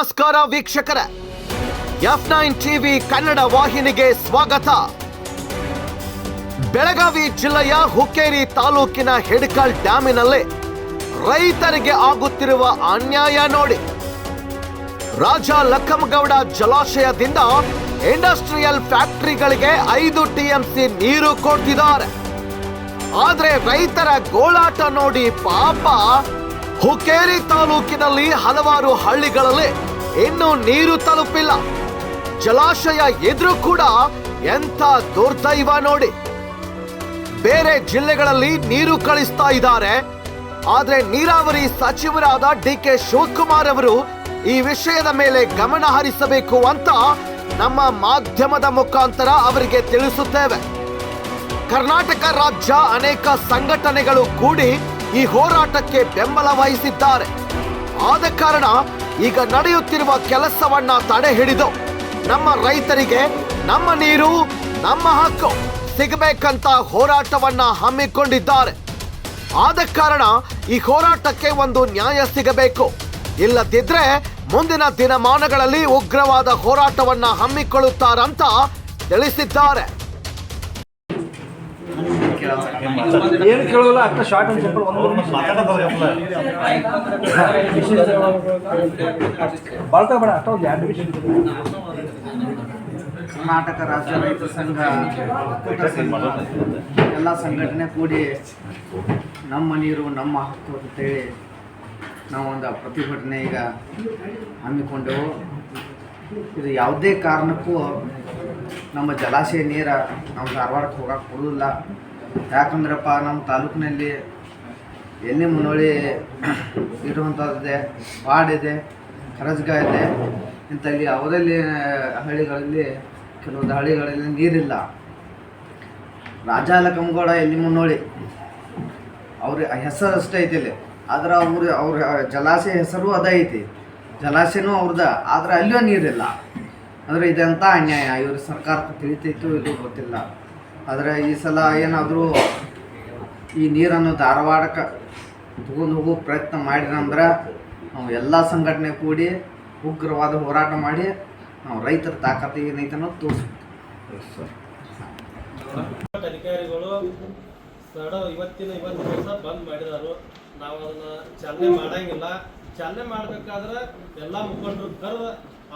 ನಮಸ್ಕಾರ ವೀಕ್ಷಕರ. F nine TV Kannada ವಾಹಿನಿಗೆ ಸ್ವಾಗತ. ಬೆಳಗಾವಿ ಜಿಲ್ಲೆಯ ಹುಕ್ಕೇರಿ ತಾಲೂಕಿನ ಹಿಡಕಲ್ ಡ್ಯಾಮಿನಲ್ಲಿ ರೈತರಿಗೆ ಆಗುತ್ತಿರುವ ಅನ್ಯಾಯ ನೋಡಿ. ರಾಜ ಲಕ್ಕಮಗೌಡ ಜಲಾಶಯದಿಂದ ಇಂಡಸ್ಟ್ರಿಯಲ್ ಫ್ಯಾಕ್ಟರಿಗಳಿಗೆ ಐದು ಟಿಎಂಸಿ ನೀರು ಕೊಡ್ತಿದ್ದಾರೆ. ಆದ್ರೆ ರೈತರ ಗೋಳಾಟ ನೋಡಿ ಪಾಪ. ಹುಕ್ಕೇರಿ ತಾಲೂಕಿನಲ್ಲಿ ಹಲವಾರು ಹಳ್ಳಿಗಳಲ್ಲಿ ಇನ್ನೂ ನೀರು ತಲುಪಿಲ್ಲ. ಜಲಾಶಯ ಎದುರು ಕೂಡ ಎಂಥ ದುರ್ದೈವ ನೋಡಿ. ಬೇರೆ ಜಿಲ್ಲೆಗಳಲ್ಲಿ ನೀರು ಕಳಿಸ್ತಾ ಇದ್ದಾರೆ. ಆದ್ರೆ ನೀರಾವರಿ ಸಚಿವರಾದ ಡಿ ಕೆ ಶಿವಕುಮಾರ್ ಅವರು ಈ ವಿಷಯದ ಮೇಲೆ ಗಮನ ಹರಿಸಬೇಕು ಅಂತ ನಮ್ಮ ಮಾಧ್ಯಮದ ಮುಖಾಂತರ ಅವರಿಗೆ ತಿಳಿಸುತ್ತೇವೆ. ಕರ್ನಾಟಕ ರಾಜ್ಯ ಅನೇಕ ಸಂಘಟನೆಗಳು ಕೂಡಿ ಈ ಹೋರಾಟಕ್ಕೆ ಬೆಂಬಲ ವಹಿಸಿದ್ದಾರೆ. ಆದ ಕಾರಣ ಈಗ ನಡೆಯುತ್ತಿರುವ ಕೆಲಸವನ್ನ ತಡೆ ಹಿಡಿದು ನಮ್ಮ ರೈತರಿಗೆ ನಮ್ಮ ನೀರು, ನಮ್ಮ ಹಕ್ಕು ಸಿಗಬೇಕಂತ ಹೋರಾಟವನ್ನ ಹಮ್ಮಿಕೊಂಡಿದ್ದಾರೆ. ಆದ ಕಾರಣ ಈ ಹೋರಾಟಕ್ಕೆ ಒಂದು ನ್ಯಾಯ ಸಿಗಬೇಕು. ಇಲ್ಲದಿದ್ರೆ ಮುಂದಿನ ದಿನಮಾನಗಳಲ್ಲಿ ಉಗ್ರವಾದ ಹೋರಾಟವನ್ನ ಹಮ್ಮಿಕೊಳ್ಳುತ್ತಾರಂತ ತಿಳಿಸಿದ್ದಾರೆ. ಏನು ಕೇಳೋಲ್ಲ ಅಷ್ಟು ಶಾರ್ಟ್ ಅಂಡ್ ಸಿಂಪಲ್ ಒಂದು ಬಾಳ್ತಾ ಬೇಡ ಅಷ್ಟ ಒಂದು ಎರಡು ವಿಷಯ ಕರ್ನಾಟಕ ರಾಜ್ಯ ರೈತ ಸಂಘ ಎಲ್ಲ ಸಂಘಟನೆ ಕೂಡಿ ನಮ್ಮ ನೀರು, ನಮ್ಮ ಹಕ್ಕು ಅಂತೇಳಿ ನಾವೊಂದು ಪ್ರತಿಭಟನೆ ಈಗ ಹಮ್ಮಿಕೊಂಡೆವು ಇದು ಯಾವುದೇ ಕಾರಣಕ್ಕೂ ನಮ್ಮ ಜಲಾಶಯ ನೀರ ನಮ್ಮ ಧಾರವಾಡಕ್ಕೆ ಹೋಗಕ್ಕೆ ಕೊಡೋದಿಲ್ಲ ಯಾಕಂದ್ರಪ್ಪ ನಮ್ಮ ತಾಲೂಕಿನಲ್ಲಿ ಎಲ್ಲಿ ಮುನ್ನೋಳಿ ಇರುವಂಥದ್ದಿದೆ ಪಾಡಿದೆ ಕರಜ್ಗ ಇದೆ, ಇಂಥಲ್ಲಿ ಅವರಲ್ಲಿ ಹಳ್ಳಿಗಳಲ್ಲಿ ಕೆಲವೊಂದು ಹಳ್ಳಿಗಳಲ್ಲಿ ನೀರಿಲ್ಲ. ರಾಜಾಲಕಂಗೌಡ ಎಲ್ಲಿ ಮುನ್ನೋಳಿ? ಅವ್ರ ಹೆಸರು ಅಷ್ಟೇ ಐತಿ ಇಲ್ಲಿ ಆದ್ರೆ ಅವ್ರ ಅವ್ರ ಜಲಾಶಯ ಹೆಸರು ಅದ ಐತಿ. ಜಲಾಶಯನೂ ಅವ್ರದ, ಆದ್ರೆ ಅಲ್ಲಿಯೂ ನೀರಿಲ್ಲ. ಅಂದರೆ ಇದೆಂಥ ಅನ್ಯಾಯ? ಇವ್ರ ಸರ್ಕಾರಕ್ಕೆ ತಿಳಿತೈತೋ ಇದು ಗೊತ್ತಿಲ್ಲ. ಆದರೆ ಈ ಸಲ ಏನಾದರೂ ಈ ನೀರನ್ನು ಧಾರವಾಡಕ್ಕೆ ತಗೊಂಡು ಹೋಗೋ ಪ್ರಯತ್ನ ಮಾಡಿದಂದ್ರೆ ನಾವು ಎಲ್ಲ ಸಂಘಟನೆ ಕೂಡಿ ಉಗ್ರವಾದ ಹೋರಾಟ ಮಾಡಿ ನಾವು ರೈತರ ತಾಕತ್ತು ಏನೈತೆ ಅನ್ನೋದು ತೋರಿಸ್ತೀವಿ ಅಧಿಕಾರಿಗಳು ಇವತ್ತಿನ ಇವತ್ತು ದಿವಸ ಬಂದ್ ಮಾಡಿದಾರು. ನಾವು ಅದನ್ನ ಚಾಲನೆ ಮಾಡಂಗಿಲ್ಲ. ಚಾಲನೆ ಮಾಡ್ಬೇಕಾದ್ರೆ ಎಲ್ಲ ಮುಖಂಡರು ಕರೆದ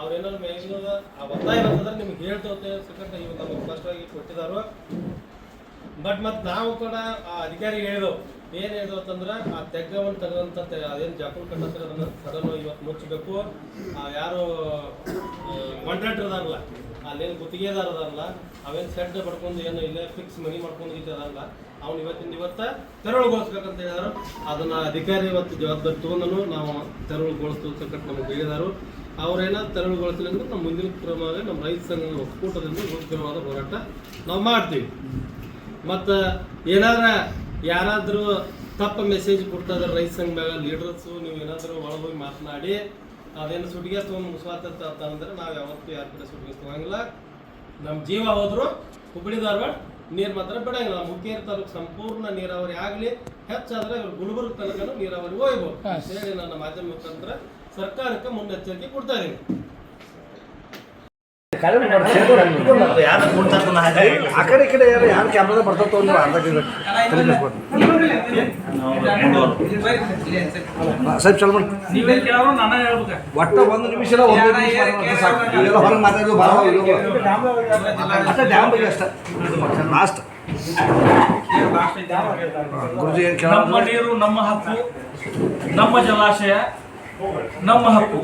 ಅವ್ರೇನಾದ್ರು ಮೇಲಿನ ಆ ಒತ್ತಾಯ ಅಂತಂದ್ರೆ ನಿಮ್ಗೆ ಹೇಳ್ತೇವೆ ಸಕಂತ ಇವತ್ತು ನಮಗೆ ಸ್ಪಷ್ಟವಾಗಿ ಕೊಟ್ಟಿದಾರು. ಬಟ್ ಮತ್ತೆ ನಾವು ಕೂಡ ಆ ಅಧಿಕಾರಿ ಹೇಳಿದೆವು. ಏನ್ ಹೇಳಿದ್ವು ಅಂತಂದ್ರೆ, ಆ ತೆಗ್ಗವನ್ನು ತೆಗೆದಂತ ಅದೇನು ಜಾಪುಲ್ ಕಟ್ಟ ಅದನ್ನ ಸಡನ್ ಇವತ್ತು ಮುಚ್ಚಬೇಕು ಆ ಯಾರು ಕಾಂಟ್ರಾಕ್ಟರ್ ಅದಾರಲ್ಲ, ಅಲ್ಲೇನು ಗುತ್ತಿಗೆದಾರ ಅದಾರಲ್ಲ, ಅವೇನ್ ಸೆಡ್ ಪಡ್ಕೊಂಡು ಏನು ಇಲ್ಲೇ ಫಿಕ್ಸ್ ಮನಿ ಮಾಡ್ಕೊಂಡು ಇದ್ದಾರಲ್ಲ ಅವ್ನು ಇವತ್ತಿಂದ ಇವತ್ತ ತೆರವುಗೊಳಿಸ್ಬೇಕಂತ ಹೇಳಿದಾರು. ಅದನ್ನ ಅಧಿಕಾರಿ ಇವತ್ತು ಜವಾಬ್ದಾರಿ ತಗೊಂಡನು, ನಾವು ತೆರವುಗೊಳಿಸ್ತಕ್ಕಂಥ ನಮಗೆ ಹೇಳಿದಾರು. ಅವ್ರೇನಾದ್ರು ತೆರವುಗೊಳಿಸಲಿ ಅಂದ್ರೆ ನಮ್ಮ ಮುಂದಿನ ಕ್ರಮವಾಗಿ ನಮ್ಮ ರೈತ ಸಂಘದ ಒಕ್ಕೂಟದಿಂದ ಉಗ್ರವಾದ ಹೋರಾಟ ನಾವು ಮಾಡ್ತೀವಿ. ಮತ್ತು ಏನಾದ್ರ ಯಾರಾದರೂ ತಪ್ಪ ಮೆಸೇಜ್ ಕೊಡ್ತಾದ್ರೆ ರೈತ ಸಂಘ ಮ್ಯಾಗ ಲೀಡರ್ಸು ನೀವು ಏನಾದರೂ ಒಳಗೋಗಿ ಮಾತನಾಡಿ ಅದೇನು ಸುಡಿಗೆ ತೊಗೊಂಡು ಮುಸ್ವಾತ ಅಂತಂದ್ರೆ ನಾವು ಯಾವತ್ತೂ ಯಾರ ಕಡೆ ಸುಡಿಗೆ ತೊಗೊಂಗಿಲ್ಲ ನಮ್ಮ ಜೀವ ಹೋದ್ರು ಹುಬ್ಬಳ್ಳಿ ಧಾರವಾಡ ನೀರು ಮಾತ್ರ ಬಿಡಂಗಿಲ್ಲ. ನಮ್ಮ ಹುಕ್ಕೇರಿ ತಾಲೂಕು ಸಂಪೂರ್ಣ ನೀರಾವರಿ ಆಗಲಿ ಹೆಚ್ಚಾದ್ರೆ ಗುಲ್ಬರ್ಗ ತನಕ ನೀರಾವರಿ ಹೋಗ್ಬೋದು. ಹೇಳಿ ನನ್ನ ಮಾಧ್ಯಮ ಮುಖಾಂತರ ಸರ್ಕಾರಕ್ಕೆ ಮುನ್ನೆಚ್ಚರಿಕೆ ಕೊಡ್ತಾರೆ. ಇದೀನಿ ಆ ಕಡೆ ಈ ಕಡೆ ಯಾರು ಯಾರು ಕ್ಯಾಮ್ರಾದ ಬರ್ತಾವ ತಗೊಂಡು ನೀವು ಅರ್ಧ ಕಿಲೋ ಸಾಹೇಬ್ ಚಲ್ ಮಾಡಿ ಒಟ್ಟ ಒಂದು ನಿಮಿಷ ಇಲ್ಲ, ಒಂದು ನಿಮಿಷ ಮಾತಾಡೋದು ಸಾಕು. ಇವೆಲ್ಲ ಹೊರಗೆ ಮಾತಾಡೋದು ಭಾಳ ಅಷ್ಟೇ ಡ್ಯಾಮ್ ಬಗ್ಗೆ ಅಷ್ಟೇ. ಲಾಸ್ಟ್ ಗುರುಜಿ ಏನು ನಮ್ಮ ನೀರು ನಮ್ಮ ಹಕ್ಕು ನಮ್ಮ ಜಲಾಶಯ ನಮ್ಮ ಹಕ್ಕು.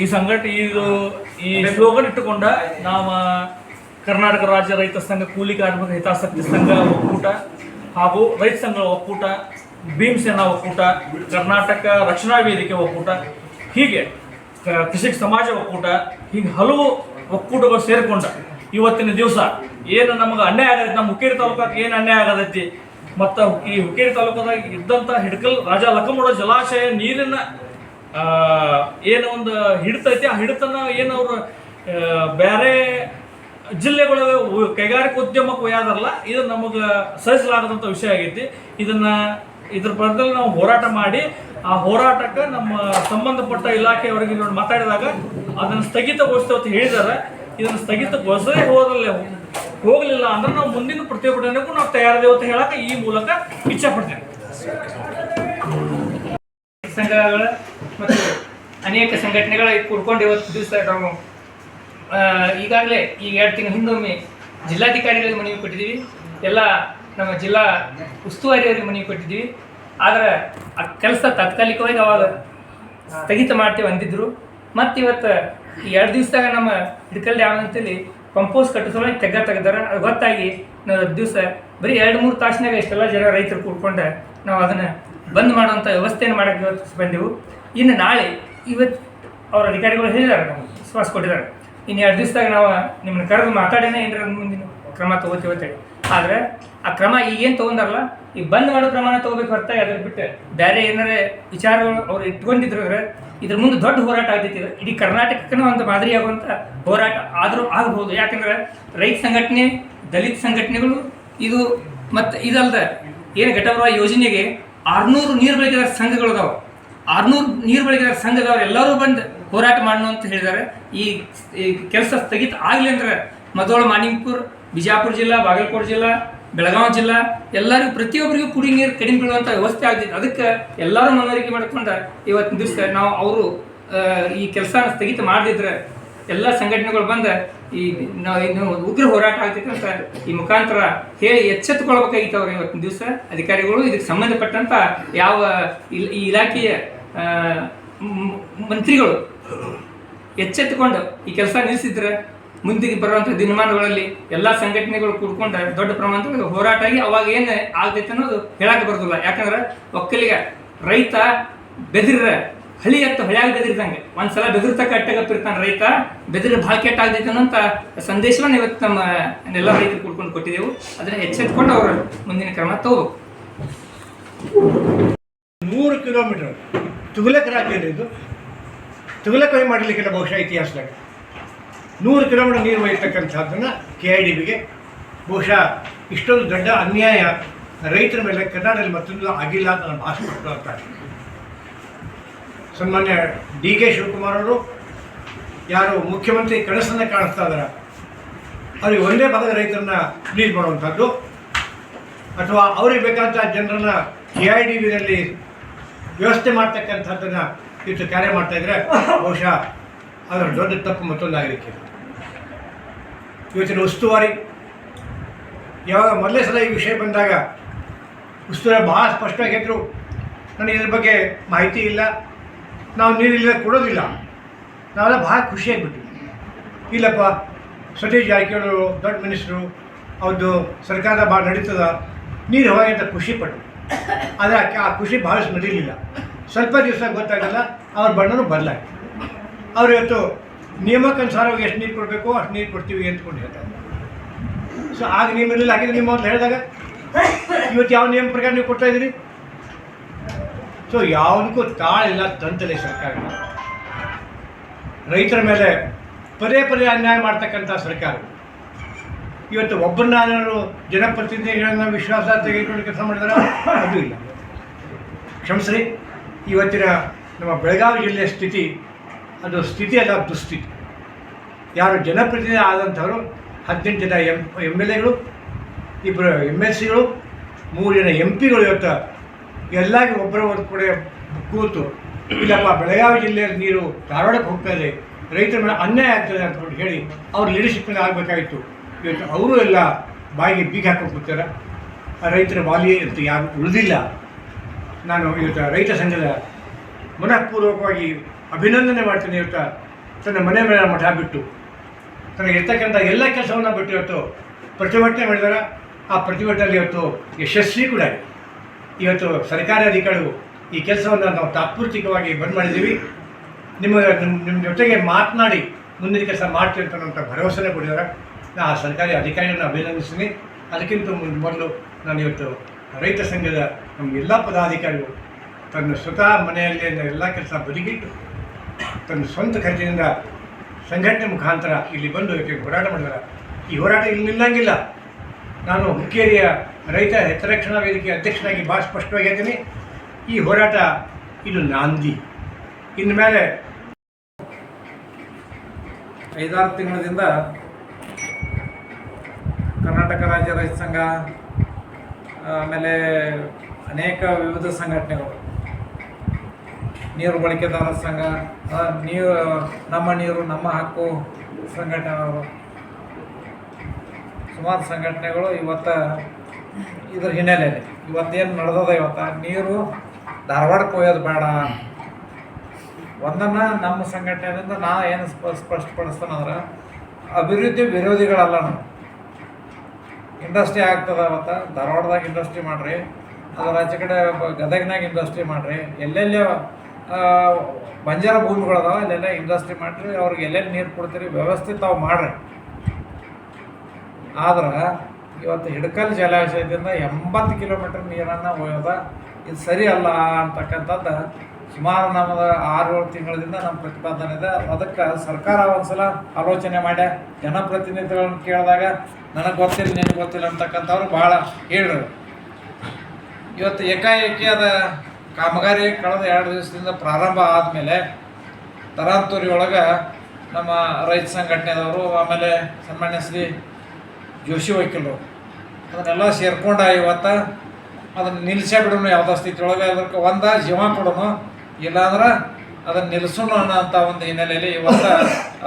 ಈ ಸಂಘಟ ಇದು ಈ ಸ್ಲೋಗನ್ ಇಟ್ಟುಕೊಂಡ ನಾವು ಕರ್ನಾಟಕ ರಾಜ್ಯ ರೈತ ಸಂಘ, ಕೂಲಿ ಕಾರ್ಮಿಕ ಹಿತಾಸಕ್ತಿ ಸಂಘ ಒಕ್ಕೂಟ ಹಾಗೂ ರೈತ ಸಂಘ ಒಕ್ಕೂಟ ಭೀಮಸೇನಾ ಒಕ್ಕೂಟ, ಕರ್ನಾಟಕ ರಕ್ಷಣಾ ವೇದಿಕೆ ಒಕ್ಕೂಟ, ಹೀಗೆ ಕೃಷಿ ಸಮಾಜ ಒಕ್ಕೂಟ, ಹೀಗೆ ಹಲವು ಒಕ್ಕೂಟಗಳು ಸೇರಿಕೊಂಡ. ಇವತ್ತಿನ ದಿವಸ ಏನು ನಮಗೆ ಅನ್ಯಾಯ ಆಗದೈತಿ? ನಮ್ಮ ಮುಖ್ಯ ತಾಲೂಕಾಗ ಏನು ಅನ್ಯಾಯ ಆಗತೈತಿ ಮತ್ತು ಈ ಹುಕ್ಕೇರಿ ತಾಲೂಕದಾಗ ಇದ್ದಂಥ ಹಿಡ್ಕಲ್ ರಾಜ ಲಕ್ಕಮೋಡ ಜಲಾಶಯ ನೀರಿನ ಏನು ಒಂದು ಹಿಡಿತೈತಿ, ಆ ಹಿಡಿತನ ಏನು ಅವರು ಬೇರೆ ಜಿಲ್ಲೆಗಳ ಕೈಗಾರಿಕಾ ಉದ್ಯಮಕ್ಕೆ ಒಯ್ಯಾದಾರಲ್ಲ, ಇದು ನಮಗೆ ಸಹಿಸಲಾಗದಂಥ ವಿಷಯ ಆಗೈತಿ. ಇದನ್ನ ಇದ್ರ ಬದಲು ನಾವು ಹೋರಾಟ ಮಾಡಿ, ಆ ಹೋರಾಟಕ್ಕೆ ನಮ್ಮ ಸಂಬಂಧಪಟ್ಟ ಇಲಾಖೆಯವರಿಗೆ ಮಾತಾಡಿದಾಗ ಅದನ್ನು ಸ್ಥಗಿತಗೊಳಿಸ್ತೇವೆ ಅಂತ ಹೇಳಿದ್ದಾರೆ ಇದನ್ನು ಸ್ಥಗಿತಗೊಳಿಸದೇ ಹೋದಲ್ಲಿ ಹೋಗಲಿಲ್ಲ ಅಂದ್ರೆ ನಾವು ಮುಂದಿನ ಪ್ರತಿಭಟನೆಗೂ ನಾವು ತಯಾರದೇವ್ ಅಂತ ಹೇಳಕ್ಕ ಈ ಮೂಲಕ ಇಚ್ಛೆ ಪಡ್ತೇನೆ ಸಂಘಗಳ ಮತ್ತು ಅನೇಕ ಸಂಘಟನೆಗಳ ಕೂಡ್ಕೊಂಡು ಇವತ್ತು ದಿವಸ ನಾವು ಈಗಾಗಲೇ ಈಗ ಎರಡು ತಿಂಗಳ ಹಿಂದೊಮ್ಮೆ ಜಿಲ್ಲಾಧಿಕಾರಿಗಳಿಗೆ ಮನವಿ ಕೊಟ್ಟಿದ್ದೀವಿ. ಎಲ್ಲ ನಮ್ಮ ಜಿಲ್ಲಾ ಉಸ್ತುವಾರಿಯವರಿಗೆ ಮನವಿ ಕೊಟ್ಟಿದ್ದೀವಿ. ಆದರೆ ಆ ಕೆಲಸ ತಾತ್ಕಾಲಿಕವಾಗಿ ಅವಾಗ ಸ್ಥಗಿತ ಮಾಡ್ತೇವೆ ಅಂದಿದ್ರು. ಮತ್ತು ಇವತ್ತು ಈ ಎರಡು ದಿವಸದಾಗ ನಮ್ಮ ಹಿಡ್ಕಲ್ ಡ್ಯಾಮ್ ಅಂತೇಳಿ ಕಂಪೋಸ್ ಕಟ್ಟಿಸೋಣ ತೆಗ್ಗ ತೆಗ್ದಾರ. ಅದು ಗೊತ್ತಾಗಿ ನಾವು ದಿವಸ ಬರೀ ಎರಡು ಮೂರು ತಾಸಿನಾಗ ಇಷ್ಟೆಲ್ಲ ಜನ ರೈತರು ಕೂಡ್ಕೊಂಡು ನಾವು ಅದನ್ನು ಬಂದ್ ಮಾಡುವಂಥ ವ್ಯವಸ್ಥೆಯನ್ನು ಮಾಡೋಕ್ಕೆ ಇವತ್ತು ಬಂದೆವು. ಇನ್ನು ನಾಳೆ ಇವತ್ತು ಅವ್ರ ಅಧಿಕಾರಿಗಳು ಹೇಳಿದ್ದಾರೆ ನಮ್ಗೆ, ವಿಶ್ವಾಸ ಕೊಟ್ಟಿದ್ದಾರೆ ಇನ್ನು ಎರಡು ದಿವಸದಾಗ ನಾವು ನಿಮ್ಮನ್ನ ಕರೆದು ಮಾತಾಡೇನೆ ಏನಾರ ಮುಂದಿನ ಕ್ರಮ ತಗೋತೀವಿ ಅಂತೇಳಿ ಆದರೆ ಆ ಕ್ರಮ ಈಗೇನು ತೊಗೊಂಡಾರಲ್ಲ ಈ ಬಂದ್ ಮಾಡೋ ಪ್ರಮಾಣ ತಗೋಬೇಕು ಹೊರತಾಗಿ ಅದ್ರ ಬಿಟ್ಟು ಬೇರೆ ಏನಾರ ವಿಚಾರಗಳು ಅವ್ರು ಇಟ್ಕೊಂಡಿದ್ರು ಅಂದ್ರೆ ಇದ್ರ ಮುಂದೆ ದೊಡ್ಡ ಹೋರಾಟ ಆಗ್ತೈತಿ. ಇಡೀ ಕರ್ನಾಟಕಕ್ಕೂ ಒಂದು ಮಾದರಿಯಾಗುವಂಥ ಹೋರಾಟ ಆದರೂ ಆಗ್ಬೋದು ಯಾಕಂದ್ರೆ ರೈತ ಸಂಘಟನೆ, ದಲಿತ ಸಂಘಟನೆಗಳು ಇದು ಮತ್ತು ಇದಲ್ದ ಏನು ಘಟಪ್ರವಾಹ ಯೋಜನೆಗೆ ಆರ್ನೂರು ನೀರು ಬಳಕೆದಾರ ಸಂಘಗಳು ಅದಾವೆ. ಆರ್ನೂರು ನೀರು ಬಳಕೆದಾರ ಸಂಘದವ್ರು ಎಲ್ಲರೂ ಬಂದು ಹೋರಾಟ ಮಾಡೋಣ ಅಂತ ಹೇಳಿದ್ದಾರೆ ಈ ಕೆಲಸ ಸ್ಥಗಿತ ಆಗಲಿ ಅಂದ್ರೆ ಮದೋಳ ಮಾನಿಂಗ್ಪುರ್ ಬಿಜಾಪುರ ಜಿಲ್ಲಾ, ಬಾಗಲಕೋಟೆ ಜಿಲ್ಲಾ ಬೆಳಗಾವಿ ಜಿಲ್ಲಾ ಎಲ್ಲರಿಗೂ ಪ್ರತಿಯೊಬ್ಬರಿಗೂ ಕುಡಿ ನೀರು ಕಡಿಮೆ ಬೀಳುವಂಥ ವ್ಯವಸ್ಥೆ ಆಗಿದೆ ಅದಕ್ಕೆ ಎಲ್ಲರೂ ಮನವರಿಕೆ ಮಾಡ್ಕೊಂಡು ಇವತ್ತಿನ ದಿವಸ ನಾವು ಅವರು ಈ ಕೆಲಸನ ಸ್ಥಗಿತ ಮಾಡದಿದ್ರೆ ಎಲ್ಲ ಸಂಘಟನೆಗಳು ಬಂದ ಈ ನಾವು ಉಗ್ರ ಹೋರಾಟ ಆಗ್ತೈತೆ ಅಂತ ಈ ಮುಖಾಂತರ ಹೇಳಿ ಎಚ್ಚೆತ್ತುಕೊಳ್ಬೇಕಾಗಿತ್ತು ಅವರು ಇವತ್ತಿನ ದಿವಸ. ಅಧಿಕಾರಿಗಳು ಇದಕ್ಕೆ ಸಂಬಂಧಪಟ್ಟಂತ ಯಾವ ಈ ಇಲಾಖೆಯ ಮಂತ್ರಿಗಳು ಎಚ್ಚೆತ್ತುಕೊಂಡು ಈ ಕೆಲಸ ನಿಲ್ಲಿಸಿದ್ರೆ ಮುಂದಿಗೆ ಬರುವಂಥ ದಿನಮಾನಗಳಲ್ಲಿ ಎಲ್ಲ ಸಂಘಟನೆಗಳು ಕೂಡ್ಕೊಂಡ್ರೆ ದೊಡ್ಡ ಪ್ರಮಾಣದ ಹೋರಾಟ ಆಗಿ ಅವಾಗ ಏನು ಆಗ್ತೈತೆ ಅನ್ನೋದು ಹೇಳಕ್ಕೆ ಬರೋದಿಲ್ಲ. ಯಾಕಂದ್ರೆ ಒಕ್ಕಲಿಗ ರೈತ ಬೆದಿರ ಹಳಿ ಹತ್ತು ಹಳಿಯಾಗಿ ಬೆದಿರ್ದಂಗೆ ಒಂದ್ಸಲ ಬೆದರ್ತ ಕಟ್ಟಗಪ್ಪಿರ್ತಾನೆ ರೈತ ಬೆದಿರ ಭಾಳ ಕೆಟ್ಟ ಆಗ್ತೈತೆ ಅನ್ನೋಂಥ ಸಂದೇಶವನ್ನು ಇವತ್ತು ನಮ್ಮ ಎಲ್ಲ ರೈತರು ಕೂಡ್ಕೊಂಡು ಕೊಟ್ಟಿದ್ದೆವು ಅದನ್ನ ಎಚ್ಚೆತ್ಕೊಂಡು ಅವರು ಮುಂದಿನ ಕ್ರಮ ತಗೋಬೇಕು. ನೂರು ಕಿಲೋಮೀಟರ್ ತುಗಲಕ್ ರಾಜ್ಯ ಇದು ತುಗಲಕ್ ಮಾಡಲಿಕ್ಕಿಲ್ಲ ಬಹುಶಃ ಇತಿಹಾಸದಾಗ. ನೂರು ಕಿಲೋಮೀಟರ್ ನೀರು ಒಯ್ಯತಕ್ಕಂಥದ್ದನ್ನು ಕೆ ಐ ಡಿ ಬಿಗೆ. ಬಹುಶಃ ಇಷ್ಟೊಂದು ದೊಡ್ಡ ಅನ್ಯಾಯ ರೈತರ ಮೇಲೆ ಕರ್ನಾಟಕದಲ್ಲಿ ಮತ್ತೊಂದು ಆಗಿಲ್ಲ ಅಂತ ನಾನು ಭಾಷೆ ಕೊಡ್ತಾರೆ ಸನ್ಮಾನ್ಯ ಡಿ ಕೆ ಶಿವಕುಮಾರ್ ಅವರು, ಯಾರು ಮುಖ್ಯಮಂತ್ರಿ ಕನಸನ್ನು ಕಾಣಿಸ್ತಾ ಇದ್ದಾರೆ ಅವ್ರಿಗೆ ಒಂದೇ ಭಾಗದ ರೈತರನ್ನ ಪ್ಲೀಸ್ ಮಾಡುವಂಥದ್ದು. ಅಥವಾ ಅವ್ರಿಗೆ ಬೇಕಾದಂಥ ಜನರನ್ನ ಕೆ ಐ ಡಿ ಬಿನಲ್ಲಿ ವ್ಯವಸ್ಥೆ ಮಾಡ್ತಕ್ಕಂಥದ್ದನ್ನು ಇಷ್ಟು ಕಾರ್ಯ ಮಾಡ್ತಾ ಇದ್ರೆ, ಬಹುಶಃ ಅದರ ದೊಡ್ಡ ತಪ್ಪು ಮತ್ತೊಂದು ಆಗಲಿಕ್ಕೆ ಇವತ್ತಿನ ಉಸ್ತುವಾರಿ. ಯಾವಾಗ ಮೊದಲೇ ಸಲ ಈ ವಿಷಯ ಬಂದಾಗ ಉಸ್ತುವಾರಿ ಭಾಳ ಸ್ಪಷ್ಟವಾಗಿ ಹೇಳಿದ್ರು ನನಗೆ ಇದ್ರ ಬಗ್ಗೆ ಮಾಹಿತಿ ಇಲ್ಲ, ನಾವು ನೀರಿಲ್ಲ ಕೊಡೋದಿಲ್ಲ. ನಾವೆಲ್ಲ ಭಾಳ ಖುಷಿಯಾಗಿಬಿಟ್ವಿ ಇಲ್ಲಪ್ಪ, ಸತೀಶ್ ಜಾರಕಿಹೊಳಿ ದೊಡ್ಡ ಮಿನಿಸ್ಟ್ರು, ಅವ್ರದ್ದು ಸರ್ಕಾರದ ಭಾಳ ನಡೀತದ, ನೀರು ಹೋಗಿ ಅಂತ ಖುಷಿ ಪಟ್ಟರು. ಆದರೆ ಆ- ಖುಷಿ ಭಾಳಷ್ಟು ನಡೀಲಿಲ್ಲ. ಸ್ವಲ್ಪ ದಿವಸ ಗೊತ್ತಾಗಲ್ಲ, ಅವ್ರ ಬಣ್ಣನೂ ಅವ್ರು ಇವತ್ತು ನಿಯಮಕ್ಕನುಸಾರವಾಗಿ ಎಷ್ಟು ನೀರು ಕೊಡಬೇಕು, ಅಷ್ಟು ನೀರು ಕೊಡ್ತೀವಿ ಅಂತಕೊಂಡು ಹೇಳ್ತಾರೆ. ಸೊ ಆಗ ನಿಮ್ಮ ಇರಲಿಲ್ಲ, ಹಾಗಿದ್ರೆ ನಿಮ್ಮ ಮೊದಲು ಹೇಳಿದಾಗ? ಇವತ್ತು ಯಾವ ನಿಯಮ ಪ್ರಕಾರ ನೀವು ಕೊಡ್ತಾ ಇದ್ದೀರಿ? ಸೊ ಯಾವುದಕ್ಕೂ ತಾಳಿಲ್ಲ ತಂತಲೆ ಸರ್ಕಾರ. ರೈತರ ಮೇಲೆ ಪದೇ ಪದೇ ಅನ್ಯಾಯ ಮಾಡ್ತಕ್ಕಂಥ ಸರ್ಕಾರ. ಇವತ್ತು ಒಬ್ಬರನ್ನಾರು ಜನಪ್ರತಿನಿಧಿಗಳನ್ನ ವಿಶ್ವಾಸ ತೆಗೆದುಕೊಂಡು ಕೆಲಸ ಮಾಡಿದಾರೆ? ಅದು ಇಲ್ಲ. ಕ್ಷಮಿಸ್ರಿ, ಇವತ್ತಿನ ನಮ್ಮ ಬೆಳಗಾವಿ ಜಿಲ್ಲೆಯ ಸ್ಥಿತಿ ಅದು ಸ್ಥಿತಿ ಅಲ್ಲ, ದುಸ್ಥಿತಿ. ಯಾರು ಜನಪ್ರತಿನಿಧಿ ಆದಂಥವರು ಹದಿನೆಂಟು ಜನ ಎಂ ಎಂ ಎಲ್ ಎಗಳು ಇಬ್ಬರು ಎಂ ಎಲ್ ಸಿಗಳು ಮೂರು ಜನ ಎಂ ಪಿಗಳು ಇವತ್ತು, ಎಲ್ಲಾಗಿ ಒಬ್ಬರ ಒಂದು ಕೂಡ ಕೂತು, ಇಲ್ಲಪ್ಪ, ಬೆಳಗಾವಿ ಜಿಲ್ಲೆಯ ನೀರು ಧಾರವಾಡಕ್ಕೆ ಹೋಗ್ತಾ ರೈತರ ಮೇಲೆ ಅನ್ಯಾಯ ಆಗ್ತದೆ ಅಂತ ಹೇಳಿ, ಅವ್ರ ಲೀಡರ್ಶಿಪ್ನಲ್ಲಿ ಆಗಬೇಕಾಯಿತು. ಇವತ್ತು ಅವರು ಎಲ್ಲ ಬಾಯಿಗೆ ಬೀಗ ಹಾಕೊಂಡು ಕೂತಾರೆ. ರೈತರ ವಾಲಿ ಅಂತ ಯಾರು ಉಳಿದಿಲ್ಲ. ನಾನು ಇವತ್ತು ರೈತ ಸಂಘದ ಮನಃಪೂರ್ವಕವಾಗಿ ಅಭಿನಂದನೆ ಮಾಡ್ತೀನಿ ಇವತ್ತು ತನ್ನ ಮನೆ ಮೇಲೆ ಮಠ ಬಿಟ್ಟು. ತನಗೆ ಇರ್ತಕ್ಕಂಥ ಎಲ್ಲ ಕೆಲಸವನ್ನು ಬಿಟ್ಟು ಇವತ್ತು ಪ್ರತಿಭಟನೆ ಮಾಡಿದಾರೆ. ಆ ಪ್ರತಿಭಟನೆಯಲ್ಲಿ ಇವತ್ತು ಯಶಸ್ವಿ ಕೂಡ ಇವತ್ತು ಸರ್ಕಾರಿ ಅಧಿಕಾರಿಗಳು ಈ ಕೆಲಸವನ್ನು ನಾವು ತಾತ್ಪೂರ್ತಿಕವಾಗಿ ಬಂದ್ ಮಾಡಿದ್ದೀವಿ. ನಿಮ್ಮ ನಿಮ್ಮ ಜೊತೆಗೆ ಮಾತನಾಡಿ ಮುಂದಿನ ಕೆಲಸ ಅನ್ನೋಂಥ ಭರವಸೆನೇ ಕೊಟ್ಟಿದ್ದಾರೆ. ನಾನು ಆ ಸರ್ಕಾರಿ ಅಧಿಕಾರಿಗಳನ್ನು ಅಭಿನಂದಿಸ್ತೀನಿ. ಅದಕ್ಕಿಂತ ಮೊದಲು ನಾನು ಇವತ್ತು ರೈತ ಸಂಘದ ನಮ್ಮ ಎಲ್ಲ ಪದಾಧಿಕಾರಿಗಳು ತನ್ನ ಸ್ವತಃ ಮನೆಯಲ್ಲಿ ಎಲ್ಲ ಕೆಲಸ ಬದಿಗಿಟ್ಟು ತನ್ನ ಸ್ವಂತ ಖರ್ಚಿನಿಂದ ಸಂಘಟನೆ ಮುಖಾಂತರ ಇಲ್ಲಿ ಬಂದು ಇವತ್ತಿಗೆ ಹೋರಾಟ ಮಾಡಿದ್ದಾರೆ. ಈ ಹೋರಾಟ ಇಲ್ಲಿ ನಿಲ್ಲಂಗಿಲ್ಲ. ನಾನು ಹುಕ್ಕೇರಿಯ ರೈತ ಹಿತರಕ್ಷಣಾ ವೇದಿಕೆ ಅಧ್ಯಕ್ಷನಾಗಿ ಭಾಳ ಸ್ಪಷ್ಟವಾಗಿ ಹೇಳ್ತೀನಿ. ಈ ಹೋರಾಟ ಇದು ನಾಂದಿ. ಇನ್ನು ಮೇಲೆ ಐದಾರು ತಿಂಗಳಿಂದ ಕರ್ನಾಟಕ ರಾಜ್ಯ ರೈತ ಸಂಘ, ಆಮೇಲೆ ಅನೇಕ ವಿವಿಧ ಸಂಘಟನೆಗಳು ನೀರು ಬಳಕೆದಾರರ ಸಂಘ ನೀರು, ನಮ್ಮ ನೀರು, ನಮ್ಮ ಹಕ್ಕು ಸಂಘಟನೆಗಳು. ಸುಮಾರು ಸಂಘಟನೆಗಳು ಇವತ್ತು ಇದ್ರ ಹಿನ್ನೆಲೆಯಲ್ಲಿ. ಇವತ್ತೇನು ನಡೆದದ ಇವತ್ತು? ನೀರು ಧಾರವಾಡಕ್ಕೆ ಒಯ್ಯೋದು ಬೇಡ. ಒಂದನ್ನು ನಮ್ಮ ಸಂಘಟನೆಯಿಂದ ನಾ ಏನು ಸ್ಪ ಸ್ಪಷ್ಟಪಡಿಸ್ತಾನಂದ್ರೆ ಅಭಿವೃದ್ಧಿ ವಿರೋಧಿಗಳಲ್ಲ ನಾವು. ಇಂಡಸ್ಟ್ರಿ ಆಗ್ತದ ಅವತ್ತು? ಧಾರವಾಡದಾಗ ಇಂಡಸ್ಟ್ರಿ ಮಾಡಿರಿ. ಅದರ ಆಚೆ ಕಡೆ ಗದಗ್ನಾಗ ಇಂಡಸ್ಟ್ರಿ ಮಾಡಿರಿ. ಎಲ್ಲೆಲ್ಲೇ ಬಂಜಾರ ಭೂಮಿಗಳದಾವ, ಇಲ್ಲೆಲ್ಲ ಇಂಡಸ್ಟ್ರಿ ಮಾಡಿರಿ, ಅವ್ರಿಗೆ ಎಲ್ಲೆಲ್ಲಿ ನೀರು ಕೊಡ್ತೀರಿ ವ್ಯವಸ್ಥಿತ ತಾವು ಮಾಡ್ರಿ. ಆದ್ರೆ, ಇವತ್ತು ಹಿಡ್ಕಲ್ ಜಲಾಶಯದಿಂದ ಎಂಬತ್ತು ಕಿಲೋಮೀಟರ್ ನೀರನ್ನು ಒಯ್ಯೋದ, ಇದು ಸರಿ ಅಲ್ಲ ಅಂತಕ್ಕಂಥದ್ದು, ಸುಮಾರು ನಮ್ಮದು ಆರು ಏಳು ತಿಂಗಳಿಂದ ನಮ್ಮ ಪ್ರತಿಪಾದನೆ ಇದೆ. ಅದಕ್ಕೆ ಸರ್ಕಾರ ಒಂದ್ಸಲ ಆಲೋಚನೆ ಮಾಡ್ಯ, ಜನಪ್ರತಿನಿಧಿಗಳನ್ನ ಕೇಳಿದಾಗ, ನನಗೆ ಗೊತ್ತಿಲ್ಲ, ನಿನಗೆ ಗೊತ್ತಿಲ್ಲ ಅಂತಕ್ಕಂಥವ್ರು ಭಾಳ ಹೇಳಿರು. ಇವತ್ತು ಏಕಾಏಕಿ ಅದ ಕಾಮಗಾರಿ ಕಳೆದ ಎರಡು ದಿವಸದಿಂದ ಪ್ರಾರಂಭ ಆದಮೇಲೆ ತರಾಂತೂರಿ ನಮ್ಮ ರೈತ ಸಂಘಟನೆದವರು, ಆಮೇಲೆ ಸನ್ಮಾನ್ಯ ಶ್ರೀ ಜೋಶಿ ವಕೀಲರು ಅದನ್ನೆಲ್ಲ ಸೇರ್ಕೊಂಡ ಇವತ್ತು ಅದನ್ನು ನಿಲ್ಲಿಸೇ ಬಿಡೋಣ ಯಾವುದೋ ಸ್ಥಿತಿ ಒಳಗೆ ಅದಕ್ಕೆ ಒಂದ ಜೀವ ಕೊಡೋಣ, ಇಲ್ಲಾಂದ್ರೆ ಅದನ್ನು ನಿಲ್ಲಿಸೋಣ ಅನ್ನೋಂಥ ಒಂದು ಹಿನ್ನೆಲೆಯಲ್ಲಿ ಇವತ್ತು